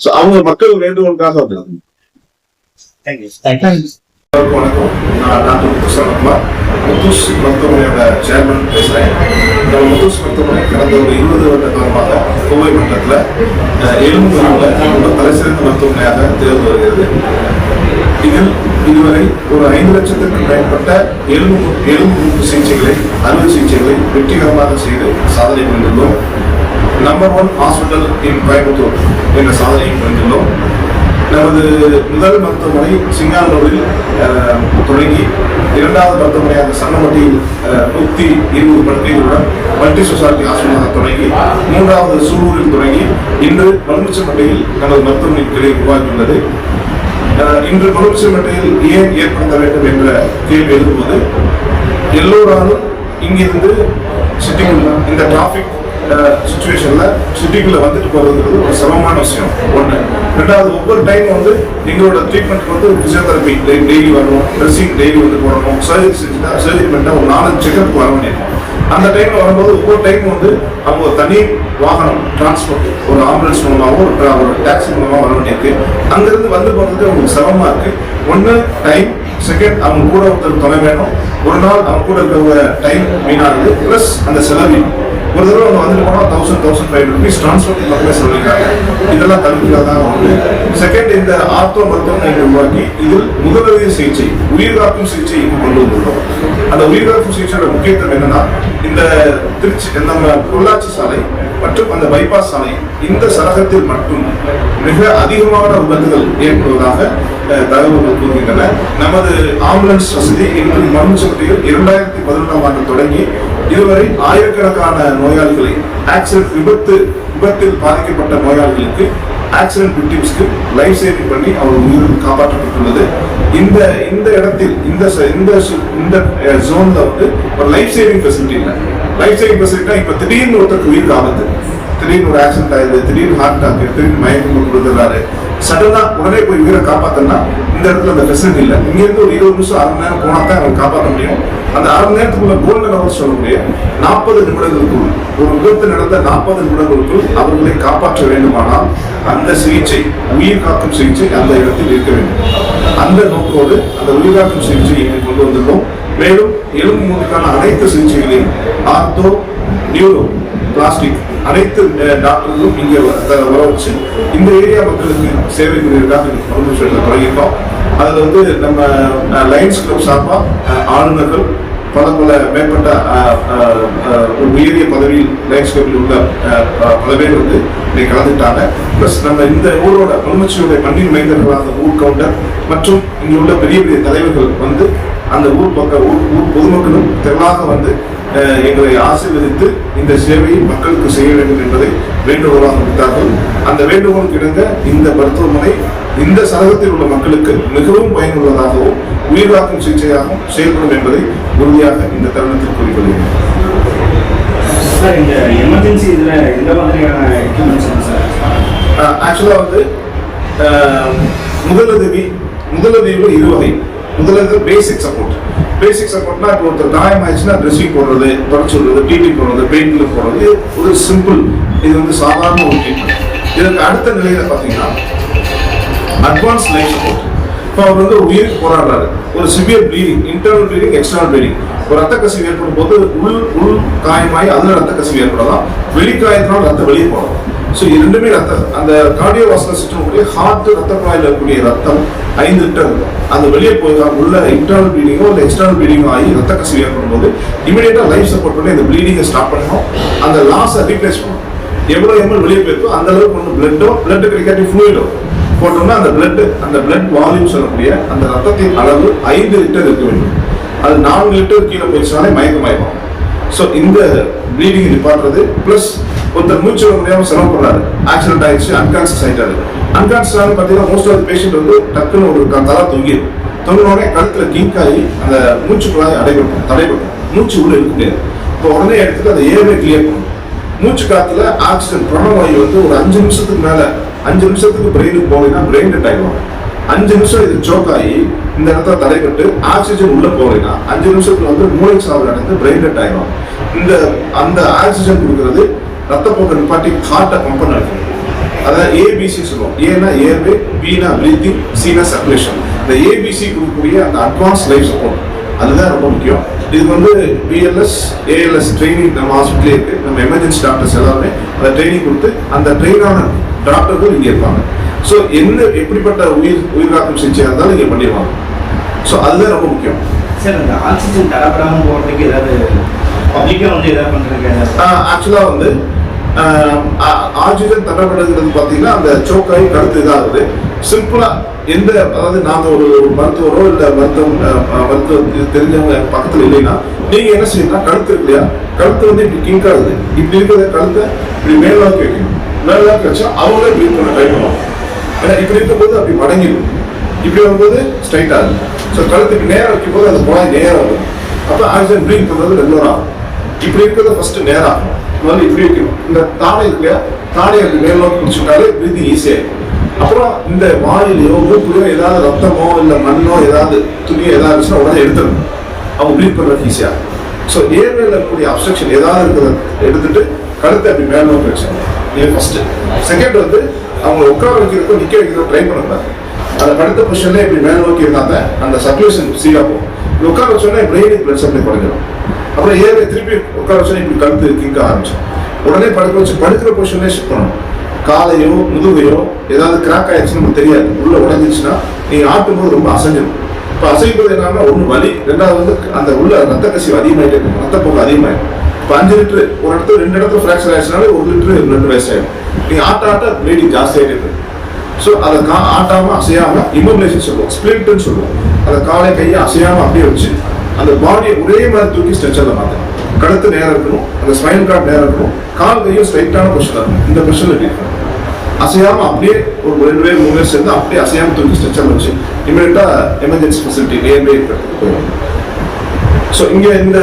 சோ அவங்க மக்கள் வேண்டுகோளுக்காக வந்தாங்க வணக்கம். நான் டாக்டர் முத்துசரகுமார் முத்துஸ் மருத்துவமனையோட சேர்மன் பேசுறேன். நம்ம முத்துஸ் மருத்துவமனை கடந்த ஒரு இருபது வருட காலமாக கோவை மண்டலத்துல எலும்பு தலைசிறந்த மருத்துவமனையாக தேர்வு வருகிறது. இதில் இதுவரை ஒரு ஐந்து லட்சத்திற்கு மேற்பட்ட எலும்பு எலும்பு சிகிச்சைகளை அறுவை சிகிச்சைகளை வெற்றிகரமாக செய்து சாதனை புரிந்துள்ளோம். Number one hospital in Coimbatore என்ற சாதனையை புரிந்துள்ளோம். நமது முதல் மருத்துவமனை சிங்கானூரில் தொடங்கி இரண்டாவது மருத்துவமனையாக சன்னமட்டியில் அஹ், நூத்தி இருபது படுக்கைகளுடன் மல்டி சொசைட்டி ஹாஸ்பிட்டலாக தொடங்கி மூன்றாவது சூலூரில் தொடங்கி இன்று மண்முச்சம்பட்டியில் நமது மருத்துவமனை கிளை உருவாகியுள்ளது. இன்று இன்று மட்டையில் ஏன் ஏற்படுத்த வேண்டும் என்ற கேள்வி எழுதும்போது எல்லோராலும் இங்கிருந்து சிட்டிக்குள்ள இந்த டிராஃபிக் சுச்சுவேஷன்ல சிட்டிக்குள்ள வந்துட்டு போறதுங்கிறது ஒரு சிரமமான விஷயம். ஒண்ணு. ரெண்டாவது ஒவ்வொரு டைம் வந்து எங்களோட ட்ரீட்மெண்ட் வந்து பிசியோதெரபி டெய்லி வரணும் ட்ரெஸ்ஸிங் டெய்லி வந்து போடணும் சர்ஜரி செஞ்சுட்டா சர்ஜரி பண்ணிட்டா ஒரு நாலஞ்சு செக்அப் வர வேண்டியிருக்கும் அந்த டைம்ல வரும்போது ஒவ்வொரு டைம் வந்து அவங்க ஒரு தனி வாகனம் டிரான்ஸ்போர்ட் ஒரு ஆம்புலன்ஸ் மூலமாகவும் ஒரு ஒரு டாக்ஸி மூலமாக வர வேண்டியிருக்கு. அங்கிருந்து வந்து போகிறதுக்கு அவங்களுக்கு சிரமமா இருக்கு. ஒன்று டைம் செகண்ட் அவங்க கூட ஒருத்தர் துணை வேணும். ஒரு நாள் அவங்க கூட இருக்கிற டைம் வீணாகுது. ப்ளஸ் அந்த செலவு ஒரு தடவை அவங்க வந்துட்டு போனால் thousand thousand five rupees transport மட்டுமே சொல்லியிருக்காங்க. இதெல்லாம் தவிர்க்கிறதா ஒன்று செகண்ட் இந்த ஆர்த்தோ மருத்துவம் நீங்கள் உருவாக்கி இதில் முதலுதவி சிகிச்சை உயிர்காக்கும் சிகிச்சை இங்கு கொண்டு வந்துள்ளோம் அந்த உயிர்காக்கும் சிகிச்சையோட முக்கியத்துவம் என்னன்னா இந்த திருச்சி நம்ம பொள்ளாச்சி சாலை மற்றும் அந்த பைபாஸ் சாலை இந்த சரகத்தில் மட்டும் மிக அதிகமான விபத்துகள் ஏற்படுவதாக தகவல்கள் கூறுகின்றன. நமது ஆம்புலன்ஸ் வசதி இன்று மருந்துச்சப்பட்டியில் இரண்டாயிரத்தி பதினொன்றாம் ஆண்டு தொடங்கி இதுவரை ஆயிரக்கணக்கான நோயாளிகளை ஆக்சிடென்ட் விபத்து விபத்தில் பாதிக்கப்பட்ட நோயாளிகளுக்கு ஆக்சிடென்ட் விக்டிம்ஸ்க்கு லைஃப் சேவிங் பண்ணி அவர் உயிர் காப்பாற்றப்பட்டுள்ளது. இந்த இந்த இடத்தில் இந்த இந்த இந்த ஜோன்ல வந்து ஒரு லைஃப் சேவிங் ஃபெசிலிட்டி இல்லை. லைஃப் சேவிங் ஃபெசிலிட்டினா இப்போ திடீர்னு ஒருத்தருக்கு உயிர் ஆபத்து திடீர்னு ஒரு ஆக்சிடென்ட் ஆயிடுது திடீர்னு ஹார்ட் அட்டாக் திடீர்னு மயக்கம் கொடுத்துறாரு சடனா உடனே போய் உயிரை காப்பாத்தனா இந்த இடத்துல அந்த ஃபெசிலிட்டி இல்லை. இங்கிருந்து ஒரு இருபது நிமிஷம் அரை மணி நேரம் போனா தான் அவங்க காப்பாற்ற முடியும். அந்த அரை மணி நேரத்துக்குள்ள கோல்டன் அவர் சொல்லக்கூடிய நாற்பது நிமிடங்களுக்குள் ஒரு விபத்து நடந்த நாற்பது நிமிடங்களுக்குள் அவர்களை காப்பாற்ற வேண்டுமானால் அந்த சிகிச்சை உயிர் காக்கும் சிகிச்சை அந்த இடத்தில் இருக்க வேண்டும். அந்த நோக்கோடு அந்த உயிர் காக்கும் சிகிச்சை இங்கே கொண்டு வந்துள்ளோம். மேலும் எலும்பு மூணுக்கான அனைத்து சிகிச்சைகளையும் ஆர்த்தோ நியூரோ பிளாஸ்டிக் அனைத்து டாக்டர்களும் இங்கே வ- வர வச்சு இந்த ஏரியா மக்களுக்கு சேவை புரியறதுக்காக மருந்து விஷயத்தில் தொடங்கியிருக்கோம். அதில் வந்து நம்ம லைன்ஸ் கிளப் சார்பாக ஆளுநர்கள் பல பல மேற்பட்ட ஒரு உயரிய பதவியில் லைன்ஸ் கிளப்பில் உள்ள பல பேர் வந்து இன்னைக்கு கலந்துட்டாங்க. ப்ளஸ் நம்ம இந்த ஊரோட பொதுமச்சியோட மண்ணின் மைந்தர்களாக ஊர் கவுண்டர் மற்றும் இங்கே உள்ள பெரிய பெரிய தலைவர்கள் வந்து அந்த ஊர் பக்க ஊர் ஊர் பொதுமக்களும் திரளாக வந்து எங்களை ஆசீர்வதித்து இந்த சேவையை மக்களுக்கு செய்ய வேண்டும் என்பதை வேண்டுகோளாக விட்டார்கள். அந்த வேண்டுகோளுக்கு இணங்க இந்த மருத்துவமனை இந்த சரகத்தில் உள்ள மக்களுக்கு மிகவும் பயனுள்ளதாகவும் உயிர்காக்கும் சிகிச்சையாகவும் செயல்படும் என்பதை உறுதியாக இந்த தருணத்தில் கூறிக்கொள்கிறேன். சார் இந்த எமர்ஜென்சி இதுல எந்த மாதிரியான ஆக்சுவலாக வந்து முதலுதவி முதலுதவியில் இரு வகை முதலுதவி பேசிக் சப்போர்ட் பேசிக் சப்போர்ட்னா இப்போ ஒருத்தர் காயம் ஆயிடுச்சுன்னா ட்ரெஸ்ஸிங் போடுறது தொடச்சு விடுறது டிடி போடுறது பெயின் கில்லர் போடுறது ஒரு சிம்பிள் இது வந்து சாதாரண ஒரு ட்ரீட்மெண்ட் இதற்கு அடுத்த நிலையில பார்த்தீங்கன்னா அட்வான்ஸ் லைஃப் சப்போர்ட் இப்போ அவர் வந்து ஒரு உயிருக்கு போராடுறாரு. ஒரு severe bleeding internal bleeding external bleeding ஒரு ரத்த கசிவு ஏற்படும் போது உள் உள் காயமாயி அதில் ரத்த கசிவு ஏற்படலாம். வெளிக்காயத்தினால் ரத்தம் வெளியே போகலாம். ஸோ இரண்டுமே ரத்தம். அந்த கார்டியோ வாசல் சிஸ்டம் கூடிய ஹார்ட் ரத்த குழாயில் இருக்கக்கூடிய ரத்தம் ஐந்து லிட்டர். இருக்கும் வெளியே போய் உள்ள இன்டர்னல் ப்ளீடிங்கோ இல்லை எக்ஸ்டர்னல் ப்ளீடிங்கோ ஆகி ரத்த கசிவு ஏற்படும் போது இமீடியட்டா லைஃப் சப்போர்ட் பண்ணி இந்த ப்ளீடிங்கை ஸ்டாப் பண்ணணும். அந்த லாஸை ரீப்ளேஸ் பண்ணணும். எவ்வளோ எம்எல் வெளியே போயிருக்கோ அந்த அளவுக்கு ஒன்று பிளட்டோ பிளட் கிடைக்காட்டி ஃப்ளூயிடோ போட்டோம்னா அந்த பிளட் அந்த பிளட் வால்யூம் சொல்லக்கூடிய அந்த ரத்தத்தின் அளவு ஐந்து லிட்டர் இருக்க வேண்டும். அது நான்கு லிட்டர் கீழே போயிடுச்சுனாலே மயக்கமாயிடும். ஸோ இந்த ப்ளீடிங் நிப்பாட்டுறது ப்ளஸ் ஒருத்தர் மூச்சு விட செலவு சிரமப்படுறாரு ஆக்சிடென்ட் ஆயிடுச்சு அன்கான்சியஸ் ஆயிட்டாரு. அன்கான்சியஸ் ஆகும் பார்த்தீங்கன்னா மோஸ்ட் ஆஃப் பேஷண்ட் வந்து டக்குன்னு ஒரு தலா தொங்கிடும் தொங்கினோடனே உடனே கழுத்துல கிங்க் ஆகி அந்த மூச்சு குழாய் அடைபடும் தடைபடும் மூச்சு உள்ள இருக்க. முடியாது இப்போ உடனே எடுத்துட்டு அந்த ஏர்வே கிளியர் பண்ணும் மூச்சு காத்துல ஆக்சிஜன் பிரணவாயு வந்து ஒரு அஞ்சு நிமிஷத்துக்கு மேல அஞ்சு நிமிஷத்துக்கு பிரெயினுக்கு போகலைன்னா பிரெயின் டெட் ஆகிடுவாங்க அஞ்சு நிமிஷம் இது சோக் ஆகி இந்த இடத்துல தடைப்பட்டு ஆக்சிஜன் உள்ள போகலைன்னா அஞ்சு நிமிஷத்துல வந்து மூளை சாவு அடைந்து பிரெயின் டெட் ஆயிடும் இந்த அந்த ஆக்சிஜன் கொடுக்கறது ரத்தப்போக்கு நிப்பாட்டி ஹார்ட்டை பம்ப் பண்ண வைக்கணும். அதான் ஏபிசி சொல்லுவோம். ஏனா ஏர்வே பினா பிரீத்திங் சீனா சர்க்குலேஷன் இந்த ஏபிசி கொடுக்கக்கூடிய அந்த அட்வான்ஸ் லைஃப் சப்போர்ட் அதுதான் ரொம்ப முக்கியம். இது வந்து பிஎல்எஸ் ஏஎல்எஸ் ட்ரைனிங் நம்ம ஹாஸ்பிட்டலே இருக்கு. நம்ம எமர்ஜென்சி டாக்டர்ஸ் எல்லாருமே அந்த ட்ரைனிங் கொடுத்து அந்த ட்ரெயினான டாக்டர்கள் இங்கே இருப்பாங்க. ஸோ என்ன எப்படிப்பட்ட உயிர் உயிர்காக்கும் சிகிச்சையாக இருந்தாலும் இங்கே பண்ணிடுவாங்க. ஸோ அதுதான் ரொம்ப முக்கியம். சார் இந்த ஆக்சிஜன் தரப்படாமல் போகிறதுக்கு ஏதாவது பப்ளிக்காக வந்து எதாவது ஏதாவது ஆக்சுவலாக வந்து ஆக்சிஜன் தரப்படுகிறது பார்த்தீங்கன்னா அந்த சோக்காய் கழுத்து இதாகுது சிம்பிளா எந்த அதாவது நாங்கள் ஒரு ஒரு மருத்துவரோ இல்லை மருத்துவம் மருத்துவம் மருத்துவ இது தெரிஞ்சவங்க பக்கத்தில் இல்லைன்னா நீங்கள் என்ன செய்யணும் கழுத்து இருக்கு இல்லையா? கழுத்து வந்து இப்படி கிங்காகுது. இப்படி இருக்கிற கழுத்தை இப்படி மேலாக நோக்கி வைக்கணும். மேல் வச்சா அவங்களே ப்ரீத் பண்ண ட்ரை பண்ணுவாங்க. ஏன்னா இப்படி இருக்கும்போது அப்படி மடங்கிடும். இப்படி வரும்போது ஸ்ட்ரைட் ஆகுது. ஸோ கழுத்துக்கு நேரம் வைக்கும் போது அந்த குழாய் நேரம் வரும். அப்போ ஆக்சிஜன் ப்ரீத் பண்ணுறது ரெகுலர் ஆகும். இப்படி இருக்கிறத ஃபர்ஸ்ட் இது முதல்ல இப்படி வைக்கணும். இந்த தாடை இருக்கு இல்லையா தாடையை அப்படி மேல் பிடிச்சிட்டாலே பிரீத்திங் ஈஸியாக அப்புறம் இந்த வாயிலையோ மூக்குலையோ ஏதாவது ரத்தமோ இல்லை மண்ணோ ஏதாவது துணியோ ஏதாவது இருந்துச்சுன்னா உடனே எடுத்துடணும். அவங்க ப்ரீத் பண்ணுறது ஈஸியாக ஸோ ஏர்வேல இருக்கக்கூடிய அப்ஸ்ட்ரக்ஷன் ஏதாவது இருக்கிறத எடுத்துட்டு கழுத்தை அப்படி மேல் நோக்கி வச்சாங்க இது ஃபஸ்ட்டு செகண்ட் வந்து அவங்க உட்கார வைக்கிறதுக்கும் நிற்க வைக்கிறதுக்கும் ட்ரை பண்ணக்கூடாது. அந்த படுத்த பொசிஷன்ல இப்படி மேல் நோக்கி இருந்தாங்க அந்த சர்க்குலேஷன் சீரா போகும். உட்கார வச்சோன்னா பிரெயினுக்கு பிளட் சப்ளை குறைஞ்சிடும் அப்புறம் ஏர்வே திருப்பி உட்கார வச்சு இப்படி கழுத்து கிங்க ஆரம்பிச்சோம். உடனே படுக்க வச்சு படுக்கிற பொசிஷன்லேயே ஷிஃப்ட் பண்ணணும். காலையோ முதுகையோ ஏதாவது கிராக் ஆயிடுச்சுன்னு நமக்கு தெரியாது. உள்ள உடஞ்சிச்சுன்னா நீங்க ஆட்டும்போது ரொம்ப அசைஞ்சிடும் இப்போ அசைப்பது என்னன்னா ஒன்று வலி ரெண்டாவது வந்து அந்த உள்ள ரத்த கசிவு அதிகமாயிட்டே இருக்கும். ரத்தப்போக்கு அதிகமாயிடும். இப்போ அஞ்சு லிட்டரு ஒரு இடத்துல ரெண்டு இடத்துல ஃப்ராக்சர் ஆயிடுச்சுனாலே ஒரு லிட்டரு ரெண்டு வேஸ்ட் ஆகிடும் நீங்கள் ஆட்ட ஆட்ட ப்ளீடிங் ஜாஸ்தி ஆகிட்டு ஸோ அதை கா ஆட்டாமல் அசையாமல் இமோபிலேஷன் சொல்லுவோம். ஸ்பிளிட்னு சொல்லுவோம். அதை காலை கையை அசையாமல் அப்படியே வச்சு அந்த பாடியை ஒரே மாதிரி தூக்கி ஸ்ட்ரெச்சரில் பார்த்தேன். கழுத்து நேரம் இருக்கணும் அந்த ஸ்பைன் கார்டு நேரம் இருக்கணும் கால் கையும் ஸ்ட்ரைட்டான பொசிஷன் இருக்கும் இந்த பொசிஷன் எப்படி இருக்கணும் அசையாம அப்படியே ஒரு ரெண்டு பேர் மூணு பேர் சேர்ந்து அப்படியே அசையாம தூக்கி ஸ்ட்ரெச்சர் வச்சு இமீடியட்டாக எமர்ஜென்சி ஃபெசிலிட்டி நியர்பை போயிடும். ஸோ இங்க இந்த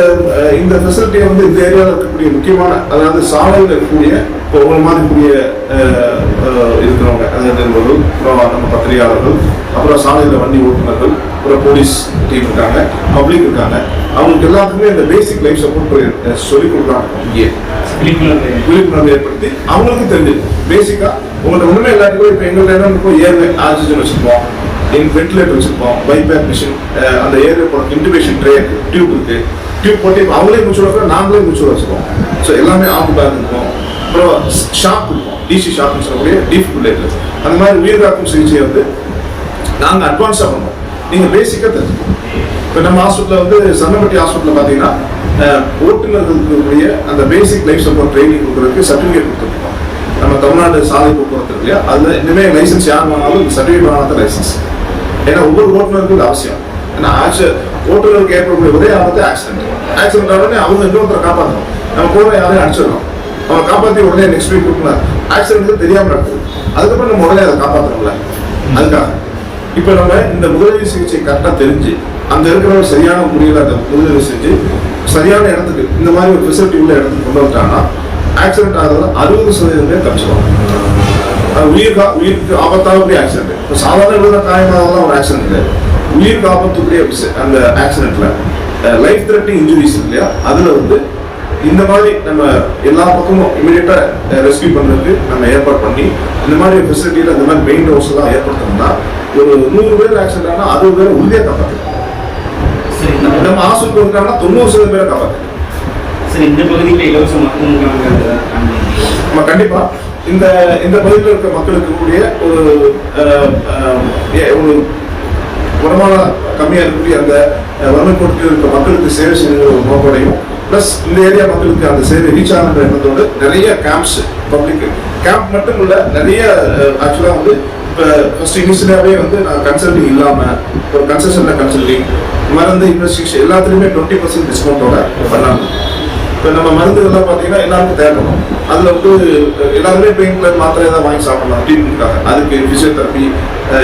இந்த ஃபெசிலிட்டியை வந்து இந்த ஏரியாவில் இருக்கக்கூடிய முக்கியமான அதாவது சாலையில் இருக்கக்கூடிய இப்போ உங்களை மாதிரி கூடிய அஹ், அஹ், இருக்கிறவங்க அதாவது நிருபர்கள், அப்புறம் நம்ம பத்திரிகையாளர்கள் அப்புறம் சாலையில் வண்டி ஓட்டுநர்கள் அப்புறம் போலீஸ் டீம் இருக்காங்க பப்ளிக் இருக்காங்க. அவங்களுக்கு எல்லாத்துக்குமே இந்த பேசிக் லைஃப் சப்போர்ட் சொல்லி கொடுக்குறாங்க. இங்கே. விழிப்புணர்வு ஏற்படுத்தி. அவங்களுக்கு தெரிஞ்சு பேசிக்கா உங்கள்ட்ட ஒண்ணுமே இல்லாட்டி இப்போ எங்கள்ட்ட என்ன இருக்கும் ஏர்வே ஆக்சிஜன் வச்சிருப்போம். இன் வென்டிலேட்டர் வச்சிருப்போம் பைபேக் மிஷின் அந்த ஏர் போகிற இன்டிபேஷன் ட்ரே டியூப் இருக்கு. டியூப் போட்டு அவங்களே மூச்சு விட நாங்களே மூச்சு விட ஸோ எல்லாமே ஆஃப் இருக்கும். அப்புறம் ஷாப் இருக்கும். டிசி ஷாப்னு சொல்லக்கூடிய டீஃபிகுலேட்டர் அந்த மாதிரி உயிர் காக்கும் சிகிச்சையை வந்து நாங்கள் அட்வான்ஸாக பண்ணுவோம். நீங்கள் பேசிக்காக தெரிஞ்சுக்கணும் இப்போ நம்ம ஹாஸ்பிட்டலில் வந்து சன்னப்பட்டி ஹாஸ்பிட்டலில் பார்த்தீங்கன்னா ஓட்டுநர்களுக்குரிய அந்த பேசிக் லைஃப் சப்போர்ட் ட்ரைனிங் கொடுக்குறதுக்கு சர்டிஃபிகேட் கொடுத்துருக்கோம். நம்ம தமிழ்நாடு சாலை போக்குவரத்து இல்லையா? அதில் இனிமேல் லைசன்ஸ் யார் வாங்கினாலும் சர்டிஃபிகேட் சர்டிஃபிகேட் வாங்காத லைசன்ஸ் ஏன்னா ஒவ்வொரு ஓட்டுநருக்கும் அவசியம். ஏன்னா ஆக்சு ஓட்டுநருக்கு ஏற்படக்கூடிய ஒரே ஆபத்து ஆக்சிடென்ட் ஆக்சிடென்ட் உடனே அவங்க இன்னொருத்தரை காப்பாற்றணும் நம்ம கூட யாரையும் அடிச்சிடணும். அவன் காப்பாற்றி உடனே நெக்ஸ்ட் வீக் கொடுக்கலாம் ஆக்சிடென்ட் தெரியாம நடக்குது. அதுக்கப்புறம் நம்ம உடனே அதை காப்பாற்றணும்ல அதுக்காக. இப்போ நம்ம இந்த முதலுதவி சிகிச்சை கரெக்டாக தெரிஞ்சு அந்த இருக்கிற சரியான முறையில் அந்த முதலுதவி செஞ்சு சரியான இடத்துக்கு இந்த மாதிரி ஒரு ஃபெசிலிட்டி உள்ள இடத்துக்கு கொண்டு வந்துட்டாங்கன்னா ஆக்சிடென்ட் ஆகிறது அறுபது சதவீதம் பேர் உயிர் உயிருக்கு ஆபத்தாகக்கூடிய ஆக்சிடென்ட் இப்போ சாதாரண விழுந்த காயமாகலாம் ஒரு ஆக்சிடென்ட் இல்லை உயிருக்கு ஆபத்துக்குரிய அந்த ஆக்சிடென்ட்ல லைஃப் த்ரெட்டிங் இன்ஜுரிஸ் இல்லையா அதுல வந்து இந்த மாதிரி நம்ம எல்லா பக்கமும் இமீடியட்டா ரெஸ்கியூ பண்றதுக்கு நம்ம ஏற்பாடு பண்ணி இந்த மாதிரி ஃபெசிலிட்டியில இந்த மாதிரி மெயின் ரோஸ் எல்லாம் ஏற்படுத்தணும்னா ஒரு நூறு பேர் ஆக்சிடென்ட் ஆனால் அறுபது பேர் உறுதியாக இந்த நம்ம ஹாஸ்பிட்டல் இருக்காங்கன்னா தொண்ணூறு சதவீதம் பேரை காப்பாற்றலாம் சரி இந்த பகுதியில் நம்ம கண்டிப்பா இந்த இந்த பகுதியில் இருக்க மக்களுக்கு கூடிய ஒரு ஏ- ஒரு வருமானம் கம்மியாக இருக்கக்கூடிய அந்த வறுமை கோட்டில் இருக்க மக்களுக்கு சேவை செய்யணுங்கிற ஒரு நோக்கோடையும் ப்ளஸ் இந்த ஏரியா மக்களுக்கு அந்த சேவை ரீச் ஆகிற எண்ணத்தோடு நிறைய கேம்ப்ஸ் பப்ளிக் கேம்ப் மட்டும் இல்லை நிறைய ஆக்சுவலாக வந்து இப்போ ஃபர்ஸ்ட் இனிஷியலாகவே வந்து நான் கன்சல்டிங் இல்லாமல் ஒரு கன்சல்ஷனில் கன்சல்டிங் மருந்து இன்வெஸ்டிகேஷன் எல்லாத்துலேயுமே டுவெண்ட்டி பர்சன்ட் டிஸ்கவுண்ட்டோட பண்ணாங்க. இப்போ நம்ம மருந்துகள்லாம் பார்த்தீங்கன்னா எல்லாருக்கும் தேவைப்படும். அதில் வந்து எல்லாருமே பெயின் கிளர் மாத்திரை ஏதாவது வாங்கி சாப்பிடலாம் ட்ரீட்மெண்ட்காக அதுக்கு physiotherapy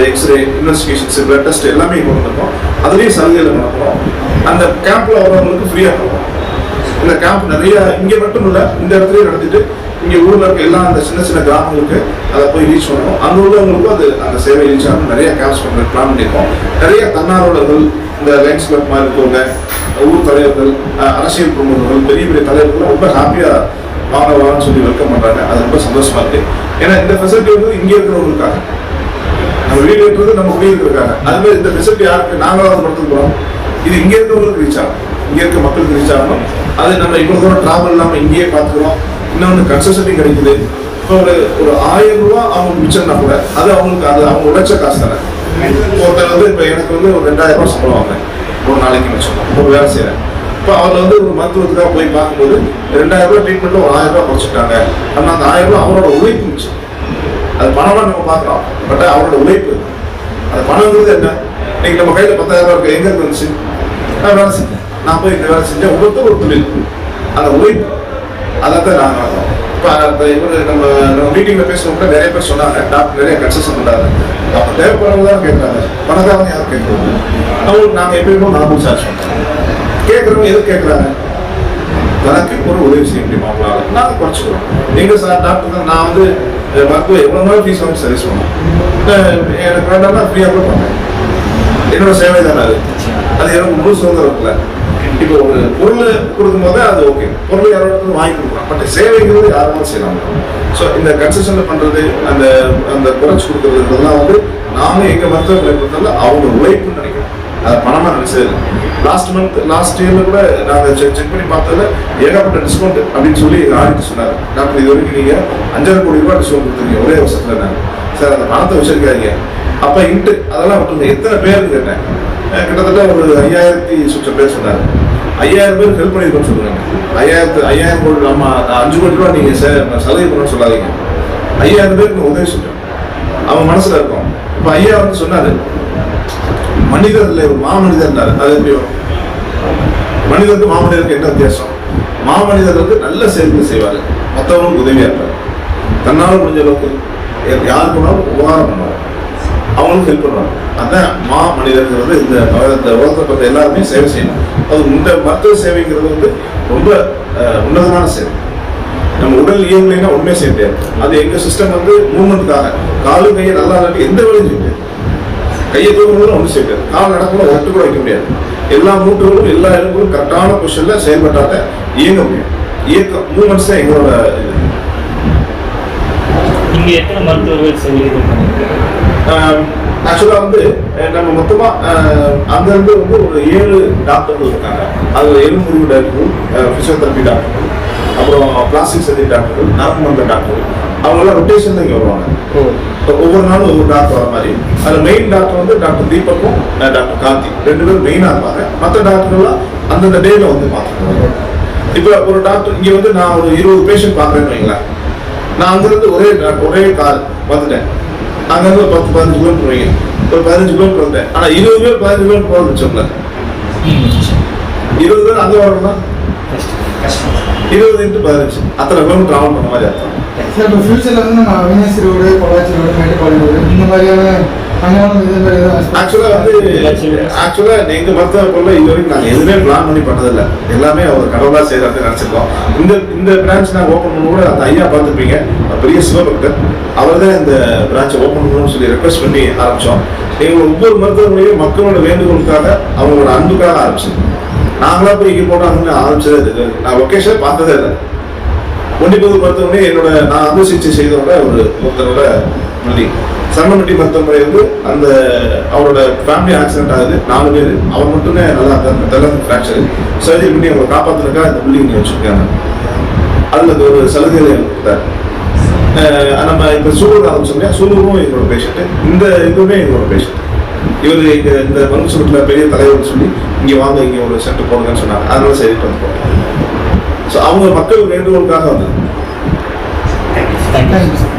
X ray investigations blood test எல்லாமே கொண்டு வந்திருக்கோம். அதுலேயும் சலுகையில் நடக்கிறோம் அந்த கேம்ப்ல வரவங்களுக்கு ஃப்ரீயாக பண்ணுவோம் இந்த கேம்ப் நிறைய இங்கே மட்டும் இல்லை இந்த இடத்துலயும் நடத்திட்டு இங்கே ஊரில் இருக்க எல்லா அந்த சின்ன சின்ன கிராமங்களுக்கு அதை போய் ரீச் பண்ணுவோம். அங்கே உள்ளவங்களுக்கும் அது அந்த சேவை ரீச் ஆகும். நிறைய கேம்ப்ஸ் பண்ணுற பிளான் பண்ணியிருக்கோம். நிறைய தன்னார்வலர்கள் இந்த லைன்ஸ் கிளப் மாதிரி இருக்கவங்க ஊர் தலைவர்கள் அரசியல் பிரமுகர்கள் பெரிய பெரிய தலைவர்கள் ரொம்ப ஹாப்பியாக வாங்க வாங்கன்னு சொல்லி வெல்கம் பண்ணுறாங்க அது ரொம்ப சந்தோஷமா இருக்கு. ஏன்னா இந்த ஃபெசிலிட்டி வந்து இங்கே இருக்கிறவங்களுக்காக. நம்ம வீடு இருக்கிறது நம்ம குடியிருக்கிறதுக்காக அதுவே இந்த ஃபெசிலிட்டி யாருக்கு? நாங்களாவது படத்துக்கு போகிறோம் இது இங்கே இருக்கிறவங்களுக்கு ரீச் ஆகும். இங்கே இருக்க மக்களுக்கு ரீச் ஆகணும் அது நம்ம இவ்வளோ தூரம் ட்ராவல் இல்லாமல் இங்கேயே பார்த்துக்கிறோம். இன்னொன்று கன்சல்டி கிடைக்குது. இப்போ ஒரு ஒரு ஆயிரம் ரூபா அவங்களுக்கு மிச்சம்னா கூட அது அவங்களுக்கு அது அவங்க உழைச்ச காசு தானே. ஒருத்தர் வந்து இப்போ எனக்கு வந்து ஒரு ரெண்டாயிரம் ரூபாய் சம்பளம் வாங்க ஒரு நாளைக்கு மிச்சம் ஒரு வேலை செய்கிறேன் இப்போ அவர் வந்து ஒரு மருத்துவத்துக்காக போய் பார்க்கும்போது ரெண்டாயிரம் ரூபாய் ட்ரீட்மெண்ட்டில் ஒரு ஆயிரம் ரூபாய் குறைச்சிட்டாங்க. ஆனால் அந்த ஆயிரம் ரூபாய் அவரோட உழைப்பு இருந்துச்சு. அது பணமா நம்ம பார்க்குறோம். பட் அவரோட உழைப்பு. அது பணங்கிறது என்ன? இன்னைக்கு நம்ம கையில் பத்தாயிரம் ரூபாய் இருக்கு. எங்க இருந்துச்சு வந்துச்சு? நான் வேலை செஞ்சேன். நான் போய் இந்த வேலை செஞ்சேன். ஒவ்வொருத்தரும் ஒரு தொழில். அந்த உழைப்பு. அதை தான் நாங்கள் இப்போ அந்த இவர் நம்ம நம்ம மீட்டிங்ல பேசுறவங்க நிறைய பேர் சொன்னாங்க. டாக்டர் நிறைய கன்செஷன் பண்ணாங்க அப்போ தேவைப்படுறவங்க தான் கேட்குறாங்க பணக்காரங்க யாரும் கேட்கறது? அவங்களுக்கு நாங்கள் எப்பயுமே நார்மல் சார்ஜ் பண்ணுறோம் கேட்கறவங்க எது கேட்கறாங்க? எனக்கு ஒரு உதவி செய்ய முடியுமா அவங்களால நாங்கள் குறைச்சிக்கிறோம். எங்க சார் டாக்டர் தான். நான் வந்து மருத்துவ எவ்வளவு நாள் ஃபீஸ் வாங்கி சர்வீஸ் பண்ணுவோம் எனக்கு வேண்டாம்னா ஃப்ரீயாக கூட பண்ணேன். என்னோட சேவை தானே அது. அது எனக்கு முழு சுதந்திரம் இல்லை இப்போ ஒரு பொருள் கொடுக்கும்போது அது ஓகே பொருள் யாரோட வாங்கி கொடுக்கலாம். பட் சேவைங்கிறது யாரும் செய்யலாம்? ஸோ இந்த கன்செஷன் பண்ணுறது அந்த அந்த குறைச்சி கொடுக்கறது இதெல்லாம் வந்து நாம எங்கள் மருத்துவர்களை பொறுத்தவரை அவங்க உழைப்புன்னு நினைக்கிறோம். அது பணமாக நினைச்சது லாஸ்ட் மந்த் லாஸ்ட் இயரில் கூட நாங்கள் செக் செக் பண்ணி பார்த்ததுல ஏகப்பட்ட டிஸ்கவுண்ட் அப்படின்னு சொல்லி ஆடிட்டு சொன்னார். டாக்டர் இது வரைக்கும் நீங்கள் அஞ்சாயிரம் கோடி ரூபாய் டிஸ்கவுண்ட் கொடுத்துருக்கீங்க. ஒரே வருஷத்தில் நாங்கள் சார் அந்த பணத்தை வச்சிருக்காங்க அப்ப இன்ட்டு அதெல்லாம் விட்டுருங்க எத்தனை பேர் கேட்டேன் கிட்டத்தட்ட ஒரு ஐயாயிரத்தி சுற்ற பேர் சொன்னாரு ஐயாயிரம் பேர் ஹெல்ப் பண்ணிருக்கோம்னு சொல்லுங்க ஐயாயிரத்து ஐயாயிரம் கோடி நம்ம அஞ்சு கோடி ரூபா நீங்க சே- சலுகை பண்ணணும்னு சொல்லாதீங்க. ஐயாயிரம் பேருக்கு உதவி சொல்றேன் அவன் மனசுல இருக்கும். இப்ப ஐயா வந்து சொன்னாரு மனிதர் இல்லை ஒரு மாமனிதர்னாரு அது எப்படி மனிதருக்கு மாமனிதருக்கு என்ன வித்தியாசம்? மாமனிதர்களுக்கு நல்ல செயல்கள் செய்வாரு. மற்றவங்களுக்கு உதவியா இருப்பார். தன்னால் முடிஞ்ச அளவுக்கு யா- யாருக்கு உபகாரம் பண்ணுவார். அவங்களுக்கு ஹெல்ப் பண்ணுவாங்க. அதான் மா மனிதர்கள் இந்த இந்த உலகத்தை பார்த்த எல்லாருமே சேவை செய்யணும். அது இந்த மருத்துவ சேவைங்கிறது வந்து ரொம்ப உன்னதமான சேவை. நம்ம உடல் இயங்கலைன்னா உண்மையை செய்ய முடியாது. அது எங்க சிஸ்டம் வந்து மூமெண்ட்டுக்காக. காலும் கையை நல்லா இல்லாட்டி எந்த வேலையும் செய்ய முடியாது. கையை தூக்கணும் ஒன்றும் செய்ய முடியாது. கால் நடக்கணும் ஒட்டு கூட வைக்க முடியாது. எல்லா மூட்டுகளும் எல்லா எலும்புகளும் கரெக்டான பொசிஷன்ல செயல்பட்டாட்ட இயங்க முடியும். இயக்கம் மூமெண்ட்ஸ் தான் எங்களோட இது. இங்க எத்தனை மருத்துவர்கள் சேவைகள் பண்ணிருக்காங்க ஆக்சுவலா வந்து நம்ம மொத்தமா அஹ், அங்க இருந்து வந்து ஒரு ஏழு டாக்டர்கள் இருக்காங்க. அதுல எலும்பு முறிவு டாக்டர்கள் பிசியோதெரபி டாக்டர்கள் அப்புறம் பிளாஸ்டிக் சர்ஜரி டாக்டர்கள் நரம்பு மருத்துவ டாக்டர்கள் அவங்க எல்லாம் ரொட்டேஷன் இங்க வருவாங்க. ஒவ்வொரு நாளும் ஒவ்வொரு டாக்டர் வர மாதிரி. அதுல மெயின் டாக்டர் வந்து டாக்டர் தீபக்கும் டாக்டர் கார்த்தி. ரெண்டு பேரும் மெயினா இருப்பாங்க. மற்ற டாக்டர்லாம் அந்தந்த டேல வந்து பார்த்துருவாங்க இப்போ ஒரு டாக்டர் இங்க வந்து நான் ஒரு இருபது பேஷண்ட் பார்க்குறேன்னு வைங்களேன். நான் அங்கிருந்து ஒரே ஒரே கால் வந்துட்டேன். அங்கிருந்து ஒரு பத்து பதினஞ்சு கிலோமீட்டர் வைங்க ஒரு பதினஞ்சு கிலோமீட்டர் வந்தேன். ஆனா இருபது பேர் பதினஞ்சு கிலோமீட்டர் போகிறது சொன்னேன் இருபது பேர் அங்க வரணும்னா? இருபது இன்ட்டு பதினஞ்சு. அத்தனை கிலோமீட்டர் ட்ராவல் பண்ண மாதிரி அர்த்தம். சார் இப்போ ஃபியூச்சர்ல வந்து நம்ம Avinashi road Pollachi road Mettupalayam road இந்த மாதிரியான அங்கெல்லாம் இது மாதிரி ஏதாவது ஆக்சுவலா வந்து ஆக்சுவலா எங்க மருத்துவ பொருள் இது வரைக்கும் நாங்க எதுவுமே பிளான் பண்ணி பண்ணதில்ல. எல்லாமே அவர் கடவுளா செய்யறது நினைச்சிருக்கோம். இந்த இந்த பிரான்ச் நாங்க ஓப்பன் பண்ண கூட அந்த ஐயா பார்த்துருப்பீங்க. பெரிய சிவபக்தர் அவர் தான் இந்த பிரான்ச்சை ஓப்பன் பண்ணணும்னு சொல்லி ரெக்வஸ்ட் பண்ணி ஆரம்பித்தோம் எங்களோட ஒவ்வொரு மருத்துவமனையும் மக்களோட வேண்டுகோளுக்காக அவங்களோட அன்புக்காக ஆரம்பிச்சது நாங்களாம் போய் இங்கே போட்டாங்கன்னு ஆரம்பிச்சதே இது. நான் லொக்கேஷன் பார்த்ததே இல்லை. ஒண்டிபுது மருத்துவமனை என்னோட நான் அறுவை சிகிச்சை செய்தவங்க ஒரு ஒருத்தரோட பில்டிங் சரணமட்டி மருத்துவமனை வந்து அந்த அவரோட ஃபேமிலி ஆக்சிடென்ட் ஆகுது. நாலு பேர். அவர் மட்டுமே நல்லா இருக்காங்க தெல்லாம் ஃப்ராக்சர் சர்ஜரி பண்ணி அவங்களை காப்பாற்றுறதுக்காக இந்த பில்டிங் வச்சுருக்காங்க. அதில் ஒரு சலுகை கொடுத்தாரு நம்ம இந்த சூலூர் ஆரம்பிச்சோம் இல்லையா? சூலூரும் எங்களோட பேஷண்ட்டு இந்த இதுவுமே எங்களோட பேஷண்ட் இவர் இங்கே இந்த மருந்து சுருட்டில் பெரிய தலைவர் சொல்லி இங்கே வாங்க இங்கே ஒரு சென்டர் போடுங்கன்னு சொன்னாங்க அதனால சரிட்டு வந்து போட்டோம் ஸோ அவங்க மக்கள் வேண்டுகோளுக்காக வந்தது. Thank you sir